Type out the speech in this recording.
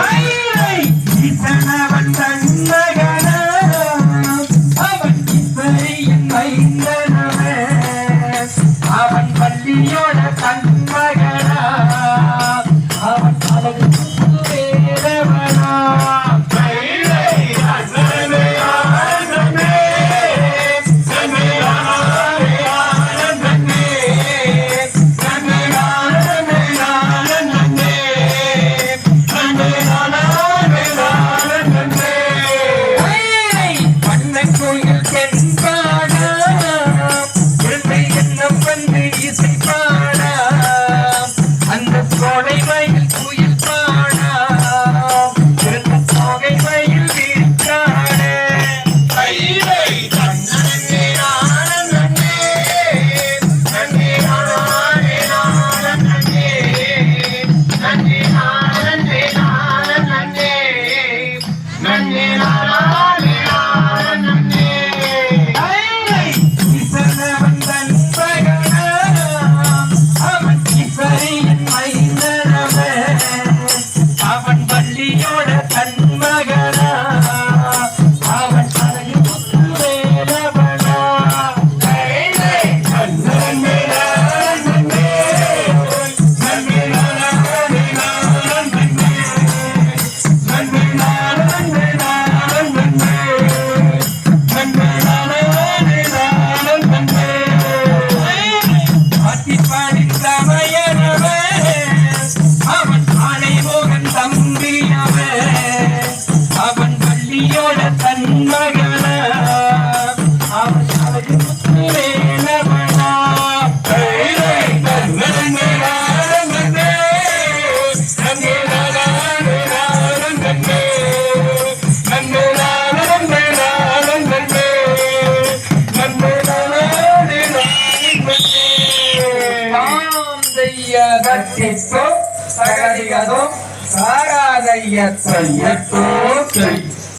Ahí. ಸಗದಿಗದು ಸಾರಾದಯ್ಯ ಸಯ್ಯತ್ತೋ ಕೈ